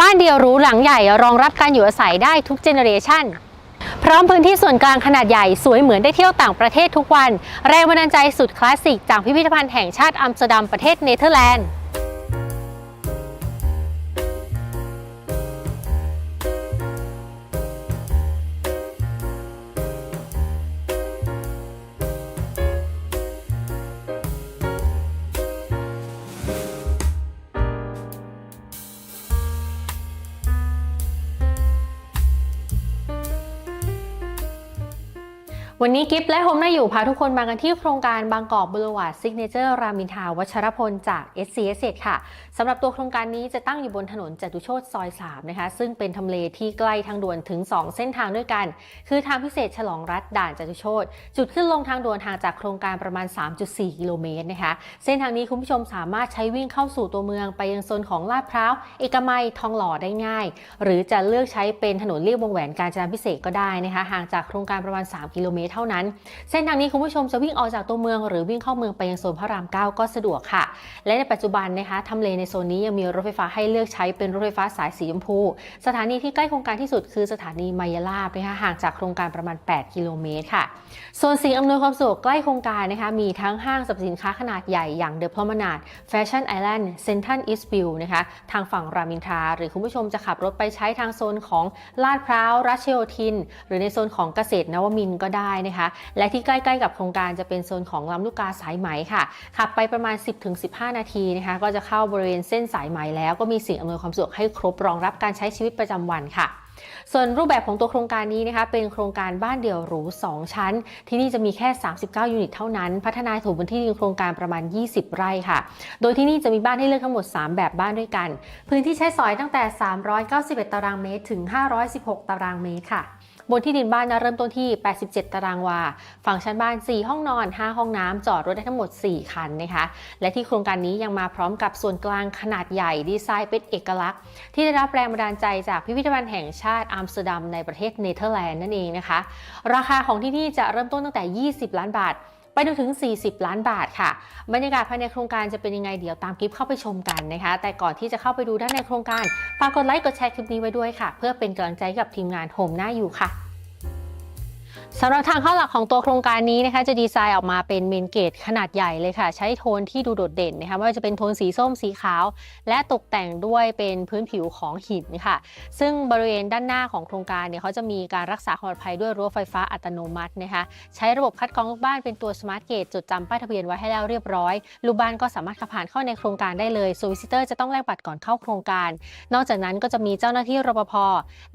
บ้านเดียวหรูหลังใหญ่รองรับการอยู่อาศัยได้ทุกเจเนอเรชันพร้อมพื้นที่ส่วนกลางขนาดใหญ่สวยเหมือนได้เที่ยวต่างประเทศทุกวัน แรงบันดาลใจสุดคลาสสิกจากพิพิธภัณฑ์แห่งชาติอัมสเตอร์ดัมประเทศเนเธอร์แลนด์ วันนี้กิฟต์และโฮมน่าอยู่พาทุกคนมากันที่โครงการบางกอกบุรวาดซิกเนเจอร์รามินทาวัชรพลจาก s c s ค่ะสำหรับตัวโครงการนี้จะตั้งอยู่บนถนนจตุโชตซอย 3 นะคะ ซึ่งเป็นทำเลที่ใกล้ทางด่วนถึง 2 เส้นทางด้วยกัน คือทางพิเศษฉลองรัฐด่านจตุโชตจุดขึ้นลงทางด่วนห่างจากโครงการประมาณ 3.4 กิโลเมตรนะคะเส้นทางนี้คุณผู้ชมสามารถใช้วิ่งเข้าสู่ตัวเมืองไปยังโซนของลาดพร้าวเอกมัยทองหล่อได้ง่าย หรือจะเลือกใช้เป็นถนนเลียบวงแหวนกาญจนาพิเศษกก็ได้นะคะห่างจากโครงการประมาณ 3 กิโลเมตรเท่านั้น เส้นทางนี้คุณผู้ชมจะวิ่งออกจากตัวเมือง หรือวิ่งเข้าเมืองไปยังโซนพระราม 9 ก็สะดวกค่ะ และในปัจจุบันนะคะทำเลในโซนนี้ยังมีรถไฟฟ้าให้เลือกใช้เป็นรถไฟฟ้าสายสีชมพู สถานีที่ใกล้โครงการที่สุดคือสถานีมายาลาบนะคะห่างจากโครงการประมาณ 8 กิโลเมตรค่ะโซนสิ่งอำนวยความสะดวกใกล้โครงการนะคะมีทั้งห้างสรรพสินค้าขนาดใหญ่อย่างเดอะพล m มนาดแฟชั่นไอแลนด์เซนทันอีสต์วิวนะคะทางฝั่งรามินทราหรือคุณผู้ชมจะขับรถไปใช้ทางโซนของลาดพร้าวรัชโยธิน หรือในโซนของเกษตรนวมินก็ได้นะคะ และที่ใกล้ๆกับโครงการจะเป็นโซนของลำลูกกาสายไหมค่ะ ขับไปประมาณ 10-15 นาทีนะคะ ก็จะเข้าบริเวณเส้นสายไหมแล้วก็มีสิ่งอำนวยความสะดวกให้ครบรองรับการใช้ชีวิตประจำวันค่ะส่วนรูปแบบของตัวโครงการนี้นะคะเป็นโครงการบ้านเดี่ยวหรู 2 ชั้น ที่นี่จะมีแค่ 39 ยูนิตเท่านั้น พัฒนาถูกพื้นที่ดินโครงการประมาณ 20 ไร่ค่ะ โดยที่นี่จะมีบ้านให้เลือกทั้งหมด 3 แบบบ้านด้วยกัน พื้นที่ใช้สอยตั้งแต่ 391 ตารางเมตรถึง 516 ตารางเมตรค่ะ บนที่ดินบ้านนะเริ่มต้นที่ 87 ตารางวา ฝั่งชั้นบ้าน 4 ห้องนอน 5 ห้องน้ำจอดรถได้ทั้งหมด 4 คันนะคะ และที่โครงการนี้ยังมาพร้อมกับส่วนกลางขนาดใหญ่ดีไซน์เป็นเอกลักษณ์ ที่ได้รับแรงบันดาลใจจากพิพิธภัณฑ์แห่งชาติอัมสเตอร์ดัมในประเทศเนเธอร์แลนด์นั่นเองนะคะ ราคาของที่นี่จะเริ่มต้นตั้งแต่ 20 ล้านบาท ไปจนถึง 40 ล้านบาทค่ะ บรรยากาศภายในโครงการจะเป็นยังไงเดี๋ยวตามคลิปเข้าไปชมกันนะคะ แต่ก่อนที่จะเข้าไปดูด้านในโครงการฝากกดไลค์กดแชร์คลิปนี้ไว้ด้วยค่ะ เพื่อเป็นกำลังใจกับทีมงานโฮมหน้าอยู่ค่ะ สำหรับทางเข้าหลักของตัวโครงการนี้นะคะจะดีไซน์ออกมาเป็นเมนเกตขนาดใหญ่เลยค่ะ ใช้โทนที่ดูโดดเด่นนะคะไม่ว่าจะเป็นโทนสีส้มสีขาว และตกแต่งด้วยเป็นพื้นผิวของหินค่ะ ซึ่งบริเวณด้านหน้าของโครงการเนี่ยเขาจะมีการรักษาความปลอดภัยด้วยรั้วไฟฟ้าอัตโนมัตินะคะใช้ระบบคัดกรองลูกบ้านเป็นตัวสมาร์ทเกตจดจำป้ายทะเบียนไว้ให้แล้วเรียบร้อยลูกบ้านก็สามารถขับผ่านเข้าในโครงการได้เลยส่วนวิสิเตอร์จะต้องแลกบัตรก่อนเข้าโครงการ นอกจากนั้นก็จะมีเจ้าหน้าที่รปภ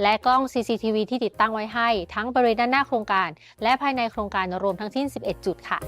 และกล้อง CCTV ที่ติดตั้งไว้ให้ ทั้งบริเวณด้านหน้าโครงการและภายในโครงการรวมทั้งสิ้น 11 จุดค่ะ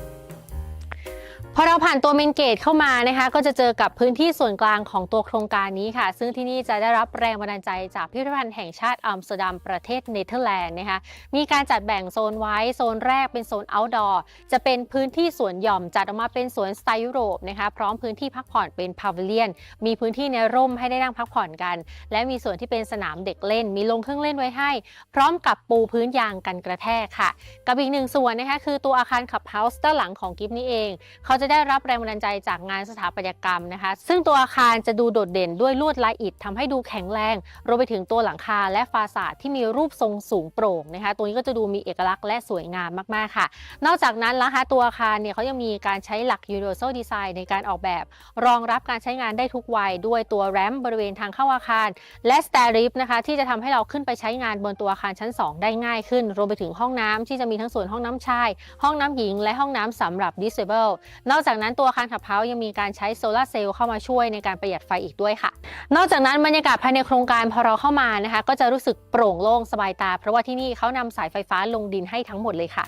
พอเราผ่านตัวเมนเกตเข้ามานะคะก็จะเจอกับพื้นที่ส่วนกลางของตัวโครงการนี้ค่ะ ซึ่งที่นี่จะได้รับแรงบันดาลใจจากพิพิธภัณฑ์แห่งชาติอัมสเตอร์ดัมประเทศเนเธอร์แลนด์นะคะมีการจัดแบ่งโซนไว้โซนแรกเป็นโซนอ outdoor จะเป็นพื้นที่สวนหย่อมจัดออกมาเป็นสวนสไตล์ยุโรปนะคะพร้อมพื้นที่พักผ่อนเป็นพาวิเลียน มีพื้นที่ในร่มให้ได้นั่งพักผ่อนกัน และมีส่วนที่เป็นสนามเด็กเล่น มีลงเครื่องเล่นไว้ให้ พร้อมกับปูพื้นยางกันกระแทกค่ะ กับอีกหนึ่งส่วนนะคะคือตัวอาคารขับเฮาส์ด้านหลังของกิฟนี้เองเขาจะได้รับแรงบันดาลใจจากงานสถาปัตยกรรมนะคะ ซึ่งตัวอาคารจะดูโดดเด่นด้วยลวดลายอิฐทำให้ดูแข็งแรง รวมไปถึงตัวหลังคาและฟาสาดที่มีรูปทรงสูงโปร่งนะคะตัวนี้ก็จะดูมีเอกลักษณ์และสวยงามมากๆค่ะ นอกจากนั้นนะคะตัวอาคารเนี่ยเขายังมีการใช้หลัก Universal Design ในการออกแบบ รองรับการใช้งานได้ทุกวัยด้วยตัวแรมบริเวณทางเข้าอาคาร และ stair lift นะคะที่จะทำให้เราขึ้นไปใช้งานบนตัวอาคารชั้น 2 ได้ง่ายขึ้น รวมไปถึงห้องน้ำที่จะมีทั้งส่วนห้องน้ำชาย ห้องน้ำหญิง และห้องน้ำสำหรับ disable นอกจากนั้นตัวอาคารขับเพายังมีการใช้โซลาเซลล์เข้ามาช่วยในการประหยัดไฟอีกด้วยค่ะ นอกจากนั้นบรรยากาศภายในโครงการพอเราเข้ามานะคะ ก็จะรู้สึกโปร่งโล่งสบายตา เพราะว่าที่นี่เขานำสายไฟฟ้าลงดินให้ทั้งหมดเลยค่ะ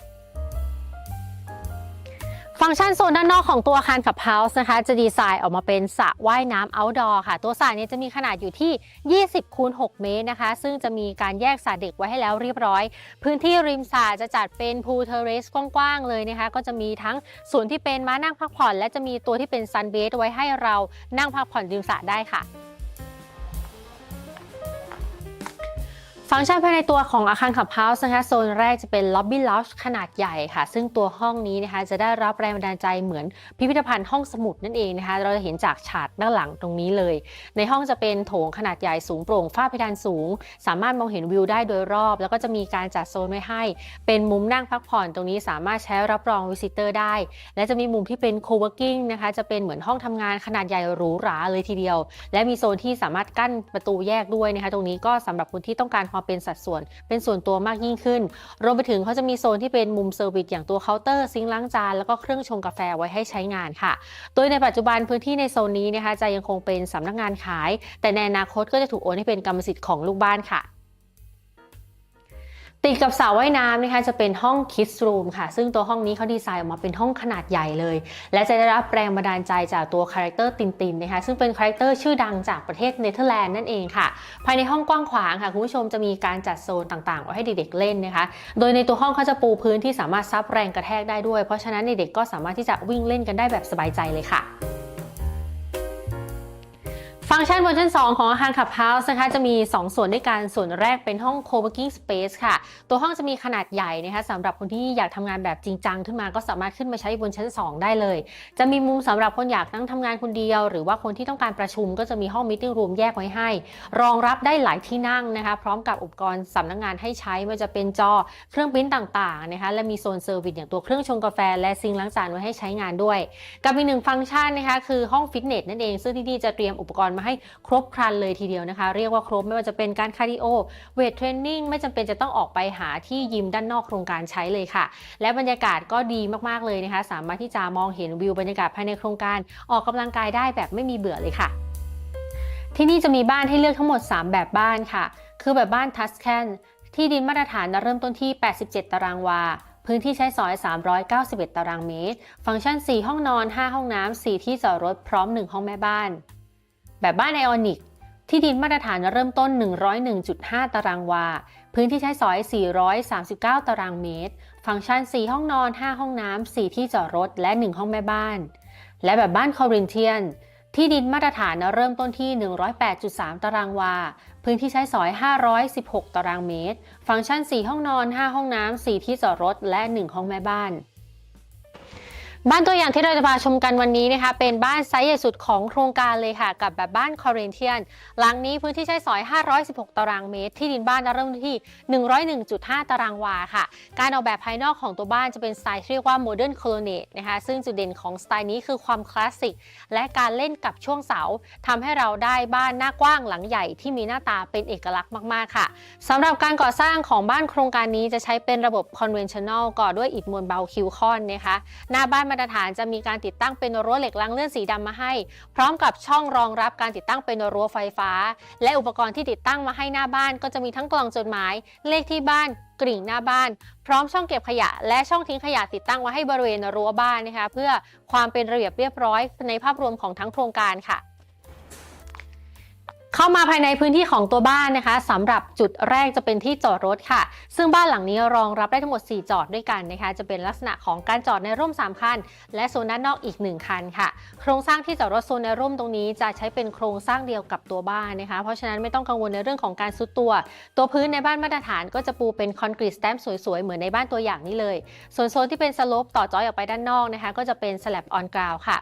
ฟังก์ชันโซนด้านนอกของตัวอาคารขับเฮาส์นะคะ จะดีไซน์ออกมาเป็นสระว่ายน้ำ outdoor ค่ะ ตัวสระนี้จะมีขนาดอยู่ที่ 20 คูณ 6 เมตรนะคะ ซึ่งจะมีการแยกสระเด็กไว้ให้แล้วเรียบร้อย พื้นที่ริมสระจะจัดเป็นพูลเทเรสกว้างๆเลยนะคะ ก็จะมีทั้งส่วนที่เป็นม้านั่งพักผ่อน และจะมีตัวที่เป็นซันเบสไว้ให้เรานั่งพักผ่อนริมสระได้ค่ะ ฟังก์ชันภายในตัวของอาคารขับเฮาส์นะคะโซนแรกจะเป็นล็อบบี้ล u ชขนาดใหญ่ค่ะ ซึ่งตัวห้องนี้นะคะจะได้รับแรงบันดาลใจเหมือนพิพิธภัณฑ์ห้องสมุดนั่นเองนะคะ เราจะเห็นจากฉากด้านหลังตรงนี้เลย ในห้องจะเป็นโถงขนาดใหญ่สูงโปร่งฝ้าเพดานสูง สามารถมองเห็นวิวได้โดยรอบ แล้วก็จะมีการจัดโซนไว้ให้ เป็นมุมนั่งพักผ่อนตรงนี้สามารถใช้รับรองวิสิเตอร์ได้ และจะมีมุมที่เป็น co-working นะคะจะเป็นเหมือนห้องทำงานขนาดใหญ่หรูหราเลยทีเดียว และมีโซนที่สามารถกั้นประตูแยกด้วยนะคะตรงนี้ก็สำหรับคนที่ต้องการความเป็นสัดส่วน เป็นส่วนตัวมากยิ่งขึ้น รวมไปถึงเขาจะมีโซนที่เป็นมุมเซอร์วิสอย่างตัวเคาน์เตอร์ซิงค์ล้างจานแล้วก็เครื่องชงกาแฟไว้ให้ใช้งานค่ะ โดยในปัจจุบันพื้นที่ในโซนนี้นะคะจะยังคงเป็นสำนักงานขาย แต่ในอนาคตก็จะถูกโอนให้เป็นกรรมสิทธิ์ของลูกบ้านค่ะ ติดกับสระว่ายน้ำนะคะจะเป็นห้อง Kids Room ค่ะ ซึ่งตัวห้องนี้เขาดีไซน์ออกมาเป็นห้องขนาดใหญ่เลย และจะได้รับแรงบันดาลใจจากตัวคาแรคเตอร์ตินตินนะคะซึ่งเป็นคาแรคเตอร์ชื่อดังจากประเทศเนเธอร์แลนด์นั่นเองค่ะ ภายในห้องกว้างขวางค่ะคุณผู้ชมจะมีการจัดโซนต่างๆไว้ให้เด็กๆเล่นนะคะ โดยในตัวห้องเขาจะปูพื้นที่สามารถซับแรงกระแทกได้ด้วย เพราะฉะนั้นเด็กๆก็สามารถที่จะวิ่งเล่นกันได้แบบสบายใจเลยค่ะ ฟังก์ชันบนชั้น2 ของอาคารขับเฮาส์นะคะจะมี 2 ส่วนด้วยกัน ส่วนแรกเป็นห้อง co-working space ค่ะ ตัวห้องจะมีขนาดใหญ่นะคะสำหรับคนที่อยากทำงานแบบจริงจังขึ้นมาก็สามารถขึ้นมาใช้บนชั้น 2 ได้เลย จะมีมุมสำหรับคนอยากนั่งทำงานคนเดียว หรือว่าคนที่ต้องการประชุมก็จะมีห้อง meeting room แยกไว้ให้ รองรับได้หลายที่นั่งนะคะ พร้อมกับอุปกรณ์สำนักงานให้ใช้ไม่ว่าจะเป็นจอเครื่องปริ้นต่างๆนะคะและมีโซนเซอร์วิสอย่างตัวเครื่องชงกาแฟ และซิงล้างจานไว้ให้ใช้งานด้วย กับอีกหนึ่งฟังก์ชันนะคะคือห้องฟิตเนสนั่นเองซึ่งที่นี่จะเตรียมอุปกรณ์มาให้ครบครันเลยทีเดียวนะคะ เรียกว่าครบไม่ว่าจะเป็นการคาร์ดิโอเวทเทรนนิ่งไม่จำเป็นจะต้องออกไปหาที่ยิมด้านนอกโครงการใช้เลยค่ะ และบรรยากาศก็ดีมากๆเลยนะคะ สามารถที่จะมองเห็นวิวบรรยากาศภายในโครงการออกกำลังกายได้แบบไม่มีเบื่อเลยค่ะ ที่นี่จะมีบ้านให้เลือกทั้งหมด 3 แบบบ้านค่ะ คือแบบบ้านทัสแคนที่ดินมาตรฐานเริ่มต้นที่ 87 ตารางวาพื้นที่ใช้สอย 391 ตารางเมตร ฟังก์ชัน 4 ห้องนอน 5 ห้องน้ำ 4 ที่จอดรถ พร้อม 1 ห้องแม่บ้าน แบบบ้านไอออนิกที่ดินมาตรฐานเริ่มต้น 101.5 ตารางวา พื้นที่ใช้สอย 439 ตารางเมตร ฟังก์ชัน 4 ห้องนอน 5 ห้องน้ำ 4 ที่จอดรถ และ 1 ห้องแม่บ้าน และแบบบ้านคอรินเทียน ที่ดินมาตรฐานเริ่มต้นที่ 108.3 ตารางวา พื้นที่ใช้สอย 516 ตารางเมตร ฟังก์ชัน 4 ห้องนอน 5 ห้องน้ำ 4 ที่จอดรถ และ 1 ห้องแม่บ้าน บ้านตัวอย่างที่เราจะพาชมกันวันนี้นะคะเป็นบ้านไซส์ใหญ่สุดของโครงการเลยค่ะ กับแบบบ้านคอรินเทียน หลังนี้พื้นที่ใช้สอย 516 ตารางเมตร ที่ดินบ้านเริ่มที่ 101.5 ตารางวาค่ะ การออกแบบภายนอกของตัวบ้านจะเป็นสไตล์ที่เรียกว่าโมเดิร์นโคลเนตนะคะซึ่งจุดเด่นของสไตล์นี้คือความคลาสสิกและการเล่นกับช่วงเสาทำให้เราได้บ้านหน้ากว้างหลังใหญ่ที่มีหน้าตาเป็นเอกลักษณ์มากๆค่ะสำหรับการก่อสร้างของบ้านโครงการนี้จะใช้เป็นระบบ conventional ก่อด้วยอิฐมวลเบาคิวคอนนะคะหน้าบ้านมาตรฐานจะมีการติดตั้งเป็นรั้วเหล็กรางเลื่อนสีดำมาให้ พร้อมกับช่องรองรับการติดตั้งเป็นรั้วไฟฟ้า และอุปกรณ์ที่ติดตั้งมาให้หน้าบ้าน ก็จะมีทั้งกล่องจดหมาย เลขที่บ้านกริ่งหน้าบ้าน พร้อมช่องเก็บขยะ และช่องทิ้งขยะติดตั้งไว้ให้บริเวณรั้วบ้านนะคะเพื่อความเป็นระเบียบเรียบร้อยในภาพรวมของทั้งโครงการค่ะ เข้ามาภายในพื้นที่ของตัวบ้านนะคะสำหรับจุดแรกจะเป็นที่จอดรถค่ะ ซึ่งบ้านหลังนี้รองรับได้ทั้งหมด 4 จอดด้วยกันนะคะ จะเป็นลักษณะของการจอดในร่ม 3 คัน และโซนด้านนอกอีก 1 คันค่ะ โครงสร้างที่จอดรถโซนในร่มตรงนี้จะใช้เป็นโครงสร้างเดียวกับตัวบ้านนะคะ เพราะฉะนั้นไม่ต้องกังวลในเรื่องของการซุดตัว ตัวพื้นในบ้านมาตรฐานก็จะปูเป็นคอนกรีตสแตมป์สวยๆเหมือนในบ้านตัวอย่างนี้เลย ส่วนโซนที่เป็นสโลปต่อจอยออกไปด้านนอกนะคะ ก็จะเป็นสแลบออนกราวค่ะ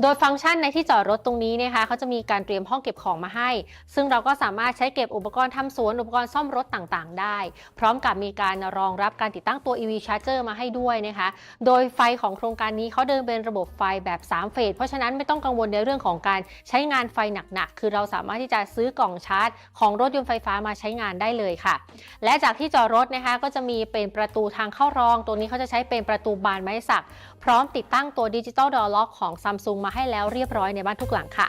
โดยฟังก์ชันในที่จอดรถตรงนี้นะคะเขาจะมีการเตรียมห้องเก็บของมาให้ซึ่งเราก็สามารถใช้เก็บอุปกรณ์ทำสวน อุปกรณ์ซ่อมรถต่างๆ ได้ พร้อมกับมีการรองรับการติดตั้งตัว EV Charger มาให้ด้วยนะคะ โดยไฟของโครงการนี้เขาเดินเป็นระบบไฟแบบ 3 เฟส เพราะฉะนั้นไม่ต้องกังวลในเรื่องของการใช้งานไฟหนักๆ คือเราสามารถที่จะซื้อกล่องชาร์จ ของรถยนต์ไฟฟ้ามาใช้งานได้เลยค่ะ และจากที่จอดรถนะคะก็จะมีเป็นประตูทางเข้ารอง ตัวนี้เขาจะใช้เป็นประตูบานไม้สัก พร้อมติดตั้งตัวดิจิตอลดอล็อกของซัมซุงมาให้แล้วเรียบร้อยในบ้านทุกหลังค่ะ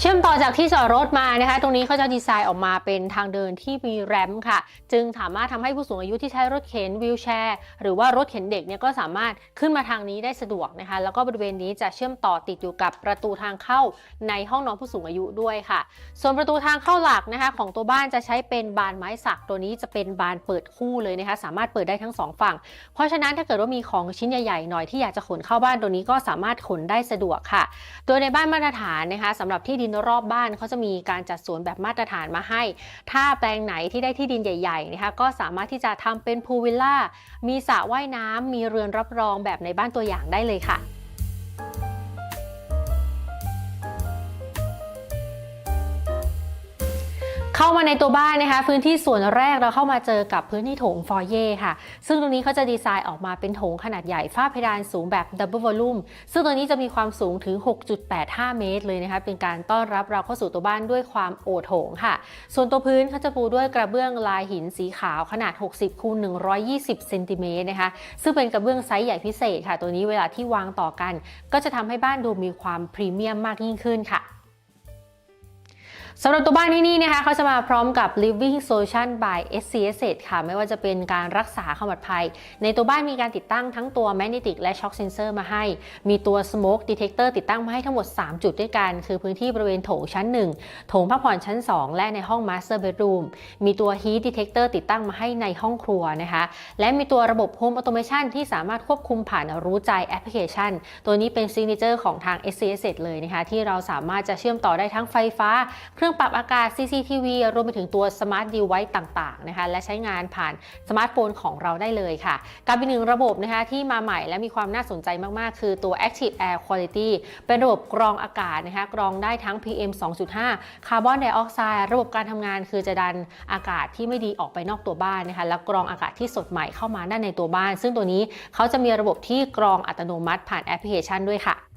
เชื่อมต่อจากที่จอดรถมานะคะ ตรงนี้เขาจะดีไซน์ออกมาเป็นทางเดินที่มีแรมค่ะ จึงสามารถทำให้ผู้สูงอายุที่ใช้รถเข็นวีลแชร์ หรือว่ารถเข็นเด็กเนี่ยก็สามารถขึ้นมาทางนี้ได้สะดวกนะคะ แล้วก็บริเวณนี้จะเชื่อมต่อติดอยู่กับประตูทางเข้าในห้องนอนผู้สูงอายุด้วยค่ะ ส่วนประตูทางเข้าหลักนะคะ ของตัวบ้านจะใช้เป็นบานไม้สักตัวนี้จะเป็นบานเปิดคู่เลยนะคะ สามารถเปิดได้ทั้งสองฝั่ง เพราะฉะนั้นถ้าเกิดว่ามีของชิ้นใหญ่ๆหน่อยที่อยากจะขนเข้าบ้านตัวนี้ก็สามารถขนได้สะดวกค่ะ โดยในบ้านมาตรฐานนะคะสำหรับที่ดินนรอบบ้านเขาจะมีการจัดสวนแบบมาตรฐานมาให้ ถ้าแปลงไหนที่ได้ที่ดินใหญ่ๆนะคะก็สามารถที่จะทำเป็นพูลวิลล่า มีสระว่ายน้ำมีเรือนรับรองแบบในบ้านตัวอย่างได้เลยค่ะ เข้ามาในตัวบ้านนะคะ พื้นที่ส่วนแรกเราเข้ามาเจอกับพื้นที่โถงฟอยเย่ค่ะ ซึ่งตรงนี้เขาจะดีไซน์ออกมาเป็นโถงขนาดใหญ่ฝ้าเพดานสูงแบบดับเบิลวอลลุ่มซึ่งตัวนี้จะมีความสูงถึง 6.85 เมตรเลยนะคะ เป็นการต้อนรับเราเข้าสู่ตัวบ้านด้วยความโอโถงค่ะ ส่วนตัวพื้นเขาจะปูด้วยกระเบื้องลายหินสีขาวขนาด 60คูณ120เซนติเมตรนะคะ ซึ่งเป็นกระเบื้องไซส์ใหญ่พิเศษค่ะ ตัวนี้เวลาที่วางต่อกัน ก็จะทำให้บ้านดูมีความพรีเมียมมากยิ่งขึ้นค่ะ สำหรับตัวบ้านที่นี่นะคะเขาจะมาพร้อมกับ Living Solution by SCSS ค่ะไม่ว่าจะเป็นการรักษาความปลอดภัย ในตัวบ้านมีการติดตั้งทั้งตัว Magnetic และ Shock Sensor มาให้ มีตัว Smoke Detector ติดตั้งมาให้ทั้งหมด 3 จุดด้วยกัน คือพื้นที่บริเวณโถงชั้น 1 โถงพักผ่อนชั้น 2 และในห้อง Master Bedroom มีตัว Heat Detector ติดตั้งมาให้ในห้องครัวนะคะ และมีตัวระบบ Home Automation ที่สามารถควบคุมผ่านรู้ใจแอปพลิเคชัน ตัวนี้เป็น Signature ของทาง SCSS เลยนะคะที่เราสามารถจะเชื่อมต่อได้ทั้งไฟฟ้าเครื่องื่องปรับอากาศ CCTV รวมไปถึงตัว Smart Device ต่าง ๆ นะคะ และใช้งานผ่านสมาร์ทโฟนของเราได้เลยค่ะการเป็นหนึ่งระบบนะคะที่มาใหม่และมีความน่าสนใจมากๆ คือตัว Active Air Quality เป็นระบบกรองอากาศนะคะ กรองได้ทั้ง PM 2.5 คาร์บอนไดออกไซด์ ระบบการทำงานคือจะดันอากาศที่ไม่ดีออกไปนอกตัวบ้านนะคะ แล้วกรองอากาศที่สดใหม่เข้ามาด้านในตัวบ้าน ซึ่งตัวนี้เขาจะมีระบบที่กรองอัตโนมัติผ่านแอปพลิเคชันด้วยค่ะ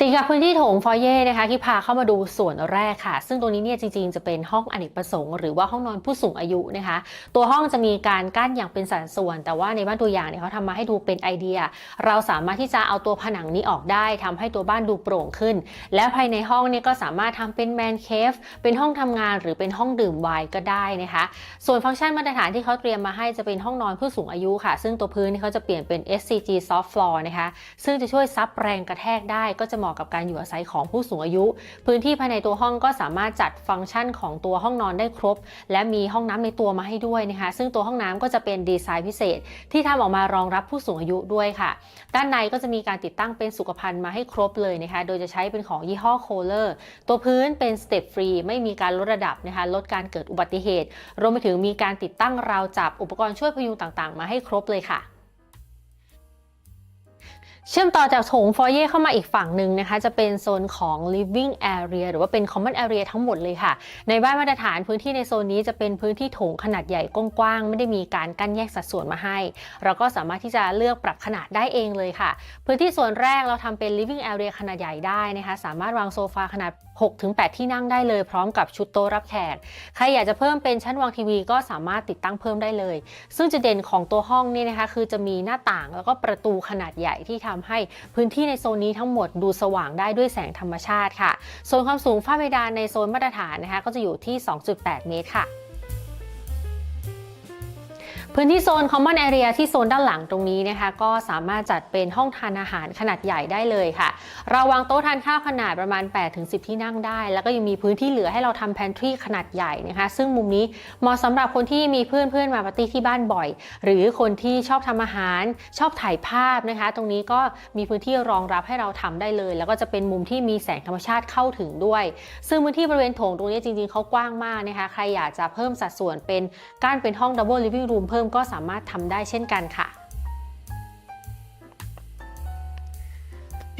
ติดกับพื้นที่โถงฟอยเย่นะคะที่พาเข้ามาดูส่วนแรกค่ะ ซึ่งตรงนี้เนี่ยจริงๆ จะเป็นห้องอเนกประสงค์หรือว่าห้องนอนผู้สูงอายุนะคะ ตัวห้องจะมีการกั้นอย่างเป็นสัดส่วน แต่ว่าในบ้านตัวอย่างเนี่ยเขาทำมาให้ดูเป็นไอเดีย เราสามารถที่จะเอาตัวผนังนี้ออกได้ทำให้ตัวบ้านดูโปร่งขึ้น และภายในห้องเนี่ยก็สามารถทำเป็นแมนเคฟเป็นห้องทำงานหรือเป็นห้องดื่มไวน์ก็ได้นะคะ ส่วนฟังก์ชันมาตรฐานที่เขาเตรียมมาให้จะเป็นห้องนอนผู้สูงอายุค่ะ ซึ่งตัวพื้นเขาจะเปลี่ยนเป็น SCG soft floor นะคะซึ่งจะช่วยซับแรงกระแทกได้ก็จะเหมาะกับการอยู่อาศัยของผู้สูงอายุ พื้นที่ภายในตัวห้องก็สามารถจัดฟังก์ชันของตัวห้องนอนได้ครบ และมีห้องน้ำในตัวมาให้ด้วยนะคะ ซึ่งตัวห้องน้ำก็จะเป็นดีไซน์พิเศษ ที่ทำออกมารองรับผู้สูงอายุด้วยค่ะ ด้านในก็จะมีการติดตั้งเป็นสุขภัณฑ์มาให้ครบเลยนะคะ โดยจะใช้เป็นของยี่ห้อโคเลอร์ตัวพื้นเป็นสเต็ปฟรีไม่มีการลดระดับนะคะ ลดการเกิดอุบัติเหตุ รวมไปถึงมีการติดตั้งราวจับอุปกรณ์ช่วยพยุงต่างๆ มาให้ครบเลยค่ะ เชื่อมต่อจากโถงฟอยเย่เข้ามาอีกฝั่งหนึ่งนะคะ จะเป็นโซนของ living area หรือว่าเป็น common area ทั้งหมดเลยค่ะ ในบ้านมาตรฐานพื้นที่ในโซนนี้จะเป็นพื้นที่โถงขนาดใหญ่กว้างๆไม่ได้มีการกั้นแยกสัดส่วนมาให้ เราก็สามารถที่จะเลือกปรับขนาดได้เองเลยค่ะ พื้นที่ส่วนแรกเราทำเป็น living area ขนาดใหญ่ได้นะคะ สามารถวางโซฟาขนาด 6-8 ที่นั่งได้เลย พร้อมกับชุดโต๊ะรับแขกใครอยากจะเพิ่มเป็นชั้นวางทีวีก็สามารถติดตั้งเพิ่มได้เลย ซึ่งจุดเด่นของตัวห้องนี่นะคะ คือจะมีหน้าต่างแล้วก็ประตูขนาดใหญ่ที่ททำให้พื้นที่ในโซนนี้ทั้งหมดดูสว่างได้ด้วยแสงธรรมชาติค่ะโซนความสูงฝ้าเพดานในโซนมาตรฐานนะคะก็จะอยู่ที่ 2.8 เมตรค่ะ พื้นที่โซน common area ที่โซนด้านหลังตรงนี้นะคะ ก็สามารถจัดเป็นห้องทานอาหารขนาดใหญ่ได้เลยค่ะ เราวางโต๊ะทานข้าวขนาดประมาณ 8-10 ที่นั่งได้ แล้วก็ยังมีพื้นที่เหลือให้เราทำ pantry ขนาดใหญ่นะคะ ซึ่งมุมนี้เหมาะสำหรับคนที่มีเพื่อนเพื่อนมาปาร์ตี้ที่บ้านบ่อย หรือคนที่ชอบทำอาหารชอบถ่ายภาพนะคะ ตรงนี้ก็มีพื้นที่รองรับให้เราทำได้เลย แล้วก็จะเป็นมุมที่มีแสงธรรมชาติเข้าถึงด้วย ซึ่งพื้นที่บริเวณโถงตรงนี้จริงๆเขากว้างมากนะคะ ใครอยากจะเพิ่มสัดส่วนเป็นการเป็นห้อง double living room เพิ่มก็สามารถทำได้เช่นกันค่ะ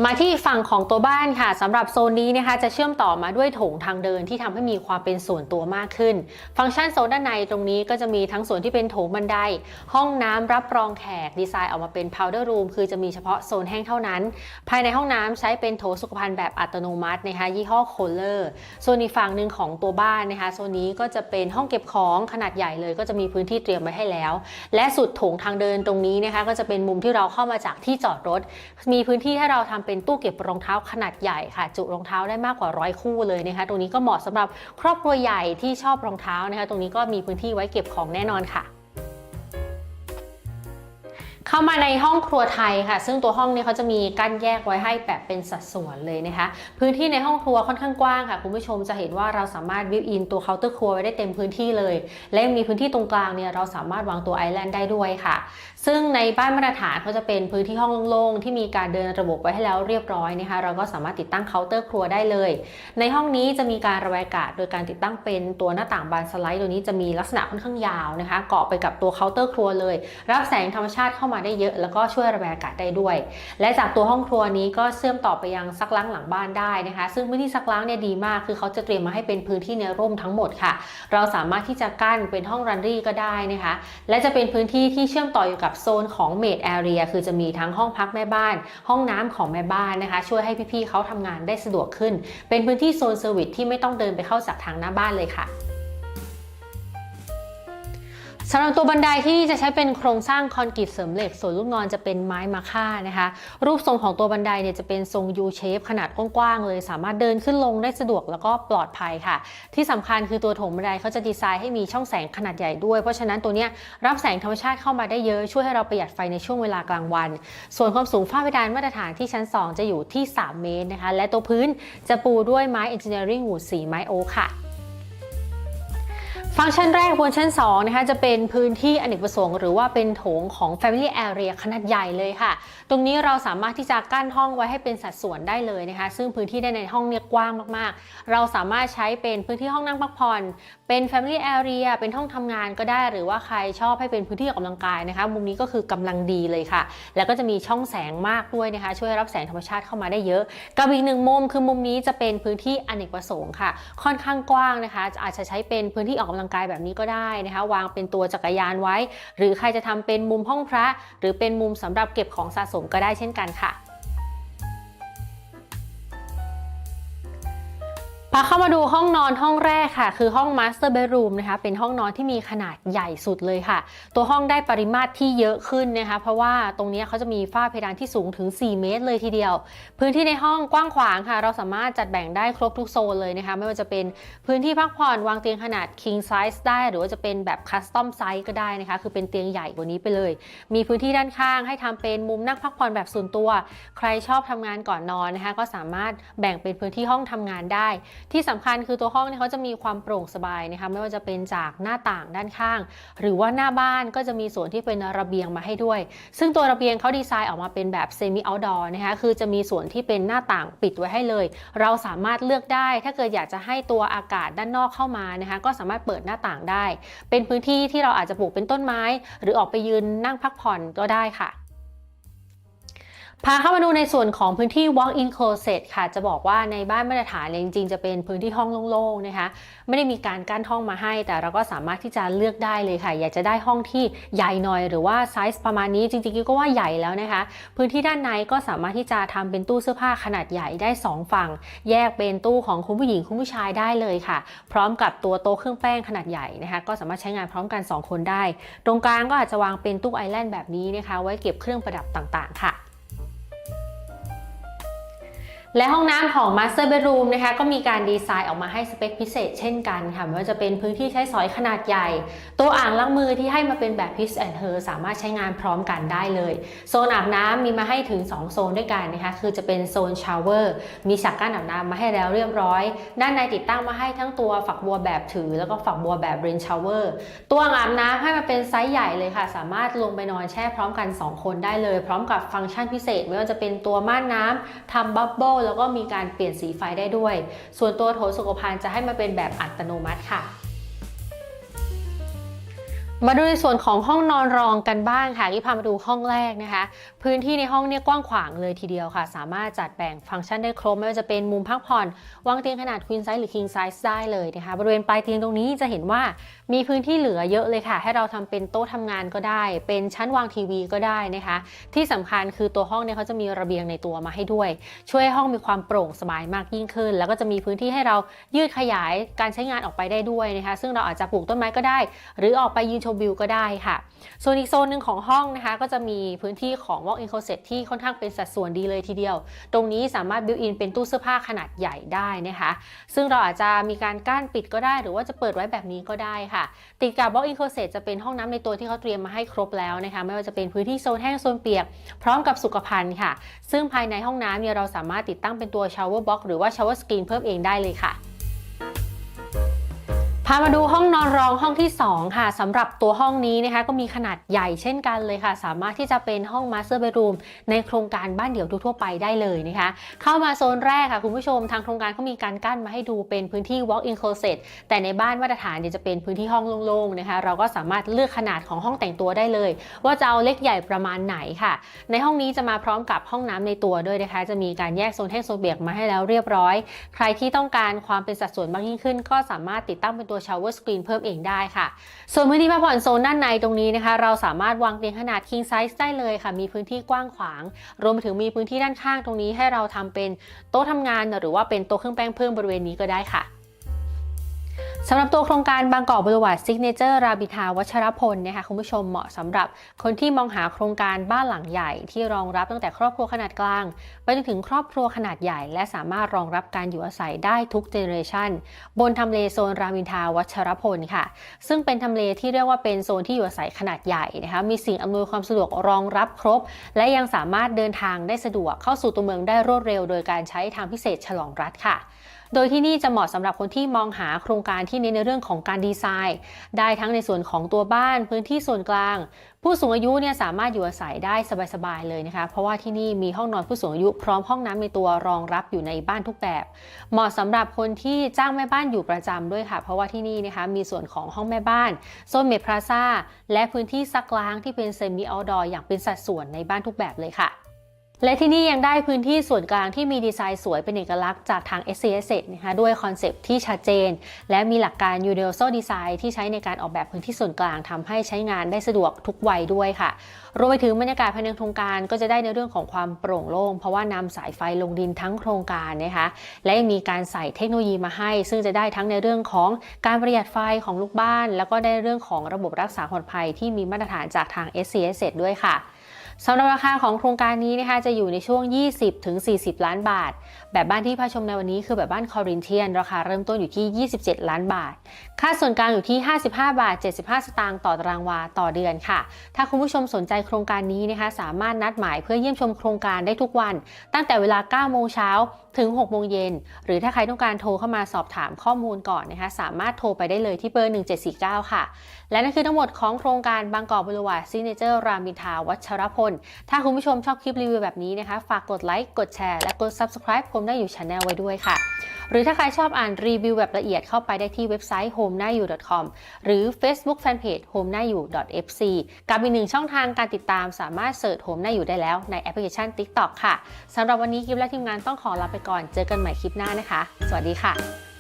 มาที่ฝั่งของตัวบ้านค่ะสำหรับโซนนี้นะคะจะเชื่อมต่อมาด้วยโถงทางเดินที่ทำให้มีความเป็นส่วนตัวมากขึ้น ฟังก์ชันโซนด้านในตรงนี้ก็จะมีทั้งส่วนที่เป็นโถงบันได ห้องน้ำรับรองแขกดีไซน์ออกมาเป็น powder room คือจะมีเฉพาะโซนแห้งเท่านั้น ภายในห้องน้ำใช้เป็นโถสุขภัณฑ์แบบอัตโนมัตินะคะยี่ห้อโคลเลอร์โซนอีกฝั่งหนึ่งของตัวบ้านนะคะโซนนี้ก็จะเป็นห้องเก็บของขนาดใหญ่เลย ก็จะมีพื้นที่เตรียมไว้ให้แล้ว และสุดโถงทางเดินตรงนี้นะคะก็จะเป็นมุมที่เราเข้ามาจากที่จอดรถ มีพื้นที่ให้เราทำเป็นตู้เก็บรองเท้าขนาดใหญ่ค่ะ จุรองเท้าได้มากกว่าร้อยคู่เลยนะคะ ตรงนี้ก็เหมาะสำหรับครอบครัวใหญ่ที่ชอบรองเท้านะคะ ตรงนี้ก็มีพื้นที่ไว้เก็บของแน่นอนค่ะเข้ามาในห้องครัวไทยค่ะ ซึ่งตัวห้องนี้เขาจะมีกั้นแยกไว้ให้แบบเป็นสัดส่วนเลยนะคะ พื้นที่ในห้องครัวค่อนข้างกว้างค่ะ คุณผู้ชมจะเห็นว่าเราสามารถบิวอินตัวเคาน์เตอร์ครัวไว้ได้เต็มพื้นที่เลย และยังมีพื้นที่ตรงกลางเนี่ยเราสามารถวางตัวไอแลนด์ได้ด้วยค่ะ ซึ่งในบ้านมาตรฐานเขาจะเป็นพื้นที่ห้องโล่งๆ ที่มีการเดินระบบไว้ให้แล้วเรียบร้อยนะคะ เราก็สามารถติดตั้งเคาน์เตอร์ครัวได้เลย ในห้องนี้จะมีการระบายอากาศโดยการติดตั้งเป็นตัวหน้าต่างบานสไลด์ตัวนี้จะมีลักษณะค่อนข้างยาวนะคะ เกาะไปกับตัวเคาน์เตอร์ครัวเลย รับแสงธรรมชาติเข้ามาได้เยอะ แล้วก็ช่วยระบายอากาศได้ด้วย และจากตัวห้องครัวนี้ก็เชื่อมต่อไปยังซักล้างหลังบ้านได้นะคะ ซึ่งพื้นที่ซักล้างเนี่ยดีมาก คือเขาจะเตรียมมาให้เป็นพื้นที่ในร่มทั้งหมดค่ะ เราสามารถที่จะกั้นเป็นห้องรันรี่ก็ได้นะคะ และจะเป็นพื้นที่ที่เชื่อมต่ออยู่กับโซนของเมดแอเรียคือจะมีทั้งห้องพักแม่บ้าน ห้องน้ำของแม่บ้านนะคะ ช่วยให้พี่ๆเขาทำงานได้สะดวกขึ้น เป็นพื้นที่โซนเซอร์วิสที่ไม่ต้องเดินไปเข้าจากทางหน้าบ้านเลยค่ะ สำหรับตัวบันไดที่นี่จะใช้เป็นโครงสร้างคอนกรีตเสริมเหล็ก ส่วนลูกนอนจะเป็นไม้มาค่านะคะ รูปทรงของตัวบันไดเนี่ยจะเป็นทรง U shape ขนาดกว้างๆเลย สามารถเดินขึ้นลงได้สะดวกแล้วก็ปลอดภัยค่ะ ที่สำคัญคือตัวโถงบันไดเขาจะดีไซน์ให้มีช่องแสงขนาดใหญ่ด้วย เพราะฉะนั้นตัวเนี้ยรับแสงธรรมชาติเข้ามาได้เยอะช่วยให้เราประหยัดไฟในช่วงเวลากลางวัน ส่วนความสูงฝ้าเพดานมาตรฐานที่ชั้น 2 จะอยู่ที่ 3 เมตรนะคะ และตัวพื้นจะปูด้วยไม้ engineering wood สีไม้โอค่ะ ฟังก์ชันแรกบนชั้น2นะคะจะเป็นพื้นที่อเนกประสงค์หรือว่าเป็นโถงของ Family Area ขนาดใหญ่เลยค่ะ ตรงนี้เราสามารถที่จะกั้นห้องไว้ให้เป็นสัดส่วนได้เลยนะคะ ซึ่งพื้นที่ด้านในห้องเนี่ยกว้างมากๆ เราสามารถใช้เป็นพื้นที่ห้องนั่งพักผ่อน เป็น Family Area เป็นห้องทำงานก็ได้ หรือว่าใครชอบให้เป็นพื้นที่ออกกำลังกายนะคะ มุมนี้ก็คือกำลังดีเลยค่ะ แล้วก็จะมีช่องแสงมากด้วยนะคะ ช่วยรับแสงธรรมชาติเข้ามาได้เยอะ กับอีกหนึ่งมุมคือมุมนี้จะเป็นพื้นที่อเนกประสงค์ค่ะ ค่อนข้างกว้างนะคะ อาจจะใช้เป็นพื้นที่ออกกำลังกายแบบนี้ก็ได้นะคะ วางเป็นตัวจักรยานไว้ หรือใครจะทำเป็นมุมห้องพระ หรือเป็นมุมสำหรับเก็บของสะสมก็ได้เช่นกันค่ะ พาเข้ามาดูห้องนอนห้องแรกค่ะ คือห้อง Master Bedroom นะคะเป็นห้องนอนที่มีขนาดใหญ่สุดเลยค่ะ ตัวห้องได้ปริมาตรที่เยอะขึ้นนะคะ เพราะว่าตรงนี้เขาจะมีฝ้าเพดานที่สูงถึง 4 เมตรเลยทีเดียว พื้นที่ในห้องกว้างขวางค่ะ เราสามารถจัดแบ่งได้ครบทุกโซนเลยนะคะ ไม่ว่าจะเป็นพื้นที่พักผ่อนวางเตียงขนาด king size ได้ หรือว่าจะเป็นแบบ custom size ก็ได้นะคะ คือเป็นเตียงใหญ่กว่านี้ไปเลย มีพื้นที่ด้านข้างให้ทำเป็นมุมนั่งพักผ่อนแบบส่วนตัว ใครชอบทำงานก่อนนอนนะคะ ก็สามารถแบ่งเป็นพื้นที่ห้องทำงานได้ ที่สำคัญคือตัวห้องเนี่ยเขาจะมีความโปร่งสบายนะคะไม่ว่าจะเป็นจากหน้าต่างด้านข้าง หรือว่าหน้าบ้านก็จะมีส่วนที่เป็นระเบียงมาให้ด้วย ซึ่งตัวระเบียงเขาดีไซน์ออกมาเป็นแบบเซมิเอาท์ดอร์นะคะคือจะมีส่วนที่เป็นหน้าต่างปิดไว้ให้เลย เราสามารถเลือกได้ ถ้าเกิดอยากจะให้ตัวอากาศด้านนอกเข้ามานะคะก็สามารถเปิดหน้าต่างได้ เป็นพื้นที่ที่เราอาจจะปลูกเป็นต้นไม้ หรือออกไปยืนนั่งพักผ่อนก็ได้ค่ะ พาเข้ามาดูในส่วนของพื้นที่ walk-in closet ค่ะ จะบอกว่าในบ้านมาตรฐานเนี่ยจริงๆ จะเป็นพื้นที่ห้องโล่งๆ นะคะ ไม่ได้มีการกั้นห้องมาให้ แต่เราก็สามารถที่จะเลือกได้เลยค่ะ อยากจะได้ห้องที่ใหญ่หน่อยหรือว่าไซส์ประมาณนี้จริงๆ ก็ว่าใหญ่แล้วนะคะ พื้นที่ด้านในก็สามารถที่จะทำเป็นตู้เสื้อผ้าขนาดใหญ่ได้ 2 ฝั่ง แยกเป็นตู้ของคุณผู้หญิงคุณผู้ชายได้เลยค่ะ พร้อมกับตัวโต๊ะเครื่องแป้งขนาดใหญ่นะคะ ก็สามารถใช้งานพร้อมกัน 2 คนได้ ตรงกลางก็อาจจะวางเป็นตู้ไอแลนด์แบบนี้นะคะ ไว้เก็บเครื่องประดับต่างๆ ค่ะ และห้องน้ำของ Master Bedroom นะคะก็มีการดีไซน์ออกมาให้สเปคพิเศษเช่นกันค่ะไม่ว่าจะเป็นพื้นที่ใช้สอยขนาดใหญ่ ตัวอ่างล้างมือที่ให้มาเป็นแบบ Pitch and Her สามารถใช้งานพร้อมกันได้เลย โซนอาบน้ำมีมาให้ถึง 2 โซนด้วยกันนะคะคือจะเป็นโซนชาวเวอร์มีฉากกั้นอาบน้ำมาให้แล้วเรียบร้อย ด้านในติดตั้งมาให้ทั้งตัวฝักบัวแบบถือ แล้วก็ฝักบัวแบบเรนชาวเวอร์ตัวอ่างอาบน้ำให้มาเป็นไซส์ใหญ่เลยค่ะ สามารถลงไปนอนแช่พร้อมกัน 2 คนได้เลย พร้อมกับฟังก์ชันพิเศษ ไม่ว่าจะเป็นตัวม่านน้ำทำบับเบิลแล้วก็มีการเปลี่ยนสีไฟได้ด้วย ส่วนตัวโถสุขภัณฑ์จะให้มาเป็นแบบอัตโนมัติค่ะ มาดูในส่วนของห้องนอนรองกันบ้างค่ะที่พามาดูห้องแรกนะคะ พื้นที่ในห้องเนี่ยกว้างขวางเลยทีเดียวค่ะ สามารถจัดแบ่งฟังก์ชันได้ครบไม่ว่าจะเป็นมุมพักผ่อนวางเตียงขนาด queen size หรือ king size ได้เลยนะคะบริเวณปลายเตียงตรงนี้จะเห็นว่ามีพื้นที่เหลือเยอะเลยค่ะ ให้เราทำเป็นโต๊ะทำงานก็ได้ เป็นชั้นวางทีวีก็ได้นะคะ ที่สำคัญคือตัวห้องเนี่ยเขาจะมีระเบียงในตัวมาให้ด้วย ช่วยห้ห้องมีความโปร่งสบายมากยิ่งขึ้น แล้วก็จะมีพื้นที่ให้เรายืดขยายการใช้งานออกไปได้ด้วยนะคะ ซึ่งเราอาจจะปลูกต้นไม้ก็ได้ หรือออกไปยืนชมวิวก็ได้ค่ะส่วนอีกโซนหนึ่งของห้องนะคะก็จะมีพื้นที่ของ walk-in closet ที่ค่อนข้างเป็นสัดส่วนดีเลยทีเดียว ตรงนี้สามารถ built in เป็นตู้เสื้อผ้าขนาดใหญ่ได้นะคะ ซึ่งเราอาจจะมีการกั้นปิดก็ได้ หรือว่าจะเปิดไว้แบบนี้ก็ได้ค่ะ ติดกับ walk-in closet จะเป็นห้องน้ำในตัวที่เขาเตรียมมาให้ครบแล้วนะคะ ไม่ว่าจะเป็นพื้นที่โซนแห้งโซนเปียก พร้อมกับสุขภัณฑ์ค่ะ ซึ่งภายในห้องน้ำเนี่ยเราสามารถติดตั้งเป็นตัว shower box หรือว่า shower screen เพิ่มเองได้เลยค่ะามาดูห้องนอนรองห้องที่ 2 ค่ะสำหรับตัวห้องนี้นะคะ ก็มีขนาดใหญ่เช่นกันเลยค่ะ สามารถที่จะเป็นห้อง master bedroom ในโครงการบ้านเดี่ยวทั่วไปได้เลยนะคะ เข้ามาโซนแรกค่ะ คุณผู้ชมทางโครงการเขามีการกั้นมาให้ดูเป็นพื้นที่ walk-in closet แต่ในบ้านมาตรฐานเนี่ยจะเป็นพื้นที่ห้องโล่งๆนะคะ เราก็สามารถเลือกขนาดของห้องแต่งตัวได้เลย ว่าจะเอาเล็กใหญ่ประมาณไหนค่ะ ในห้องนี้จะมาพร้อมกับห้องน้ำในตัวด้วยนะคะ จะมีการแยกโซนแห้งโซนเปียกมาให้แล้วเรียบร้อย ใครที่ต้องการความเป็นสัดส่วนมากยิ่งขึ้น ก็สามารถติดตั้งเป็นตัว shower screen เพิ่มเองได้ค่ะ ส่วนพื้นที่พักผ่อนโซนด้านในตรงนี้นะคะ เราสามารถวางเตียงขนาด king size ได้เลยค่ะ มีพื้นที่กว้างขวาง รวมถึงมีพื้นที่ด้านข้างตรงนี้ให้เราทำเป็นโต๊ะทำงาน หรือว่าเป็นโต๊ะเครื่องแป้งเพิ่มบริเวณนี้ก็ได้ค่ะ สำหรับตัวโครงการบางกอกบริวารซิกเนเจอร์ราบิทาวัชรพลนะคะคุณผู้ชมเหมาะสำหรับคนที่มองหาโครงการบ้านหลังใหญ่ ที่รองรับตั้งแต่ครอบครัวขนาดกลาง ไปจนถึงครอบครัวขนาดใหญ่ และสามารถรองรับการอยู่อาศัยได้ทุกเจเนอเรชันบนทำเลโซนรามินทาวัชรพลค่ะ ซึ่งเป็นทำเลที่เรียกว่าเป็นโซนที่อยู่อาศัยขนาดใหญ่นะคะมีสิ่งอำนวยความสะดวกรองรับครบ และยังสามารถเดินทางได้สะดวกเข้าสู่ตัวเมืองได้รวดเร็ว โดยการใช้ทางพิเศษฉลองรัฐค่ะ โดยที่นี่จะเหมาะสำหรับคนที่มองหาโครงการที่เน้นในเรื่องของการดีไซน์ ได้ทั้งในส่วนของตัวบ้านพื้นที่ส่วนกลาง ผู้สูงอายุเนี่ยสามารถอยู่อาศัยได้สบายๆเลยนะคะ เพราะว่าที่นี่มีห้องนอนผู้สูงอายุพร้อมห้องน้ำในตัวรองรับอยู่ในบ้านทุกแบบ เหมาะสำหรับคนที่จ้างแม่บ้านอยู่ประจำด้วยค่ะ เพราะว่าที่นี่นะคะมีส่วนของห้องแม่บ้านโซนเมดพลาซ่าและพื้นที่ซักล้างที่เป็นเซมิเอาดอร์อย่างเป็นสัดส่วนในบ้านทุกแบบเลยค่ะ และที่นี่ยังได้พื้นที่ส่วนกลางที่มีดีไซน์สวยเป็นเอกลักษณ์จากทาง s c s นะคะด้วยคอนเซปต์ที่ชัดเจน และมีหลักการ Universal Design ที่ใช้ในการออกแบบพื้นที่ส่วนกลางทำให้ใช้งานได้สะดวกทุกวัยด้วยค่ะ รวมไปถึงบรรยากาศภายในโครงการก็จะได้ในเรื่องของความโปร่งโล่งเพราะว่านำสายไฟลงดินทั้งโครงการนะคะและยังมีการใส่เทคโนโลยีมาให้ ซึ่งจะได้ทั้งในเรื่องของการประหยัดไฟของลูกบ้าน แล้วก็ได้เรื่องของระบบรักษาความปลอดภัยที่มีมาตรฐานจากทาง s c s ด้วยค่ะ สำหรับราคาของโครงการนี้นะคะจะอยู่ในช่วง 20ถึง40 ล้านบาท แบบบ้านที่พาชมในวันนี้คือแบบบ้านคอรินเทียน ราคาเริ่มต้นอยู่ที่ 27 ล้านบาท ค่าส่วนกลางอยู่ที่ 55 บาท 75 สตางค์ต่อตารางวาต่อเดือนค่ะ ถ้าคุณผู้ชมสนใจโครงการนี้นะคะ สามารถนัดหมายเพื่อเยี่ยมชมโครงการได้ทุกวัน ตั้งแต่เวลา 9 โมงเช้าถึง 6 โมงเย็น หรือถ้าใครต้องการโทรเข้ามาสอบถามข้อมูลก่อนนะคะ สามารถโทรไปได้เลยที่เบอร์ 1749 ค่ะ และนั่นคือทั้งหมดของโครงการบางกอกบริวารซิเนเจอร์รามินทาวัชรพล ถ้าคุณผู้ชมชอบคลิปรีวิวแบบนี้นะคะ ฝากกดไลค์ กดแชร์ และกด subscribe ผมได้อยู่ชาแนลไว้ด้วยค่ะ หรือถ้าใครชอบอ่านรีวิวแบบละเอียดเข้าไปได้ที่เว็บไซต์ home nowu.com หรือ Facebook Fanpage home นาอยู่ .fc กับอีกหนึ่งช่องทางการติดตามสามารถเสิร์ช home nowu ได้แล้วในแอปพลิเคชัน TikTok ค่ะสำหรับวันนี้กิฟและทีมงานต้องขอลาไปก่อนเจอกันใหม่คลิปหน้านะคะ สวัสดีค่ะ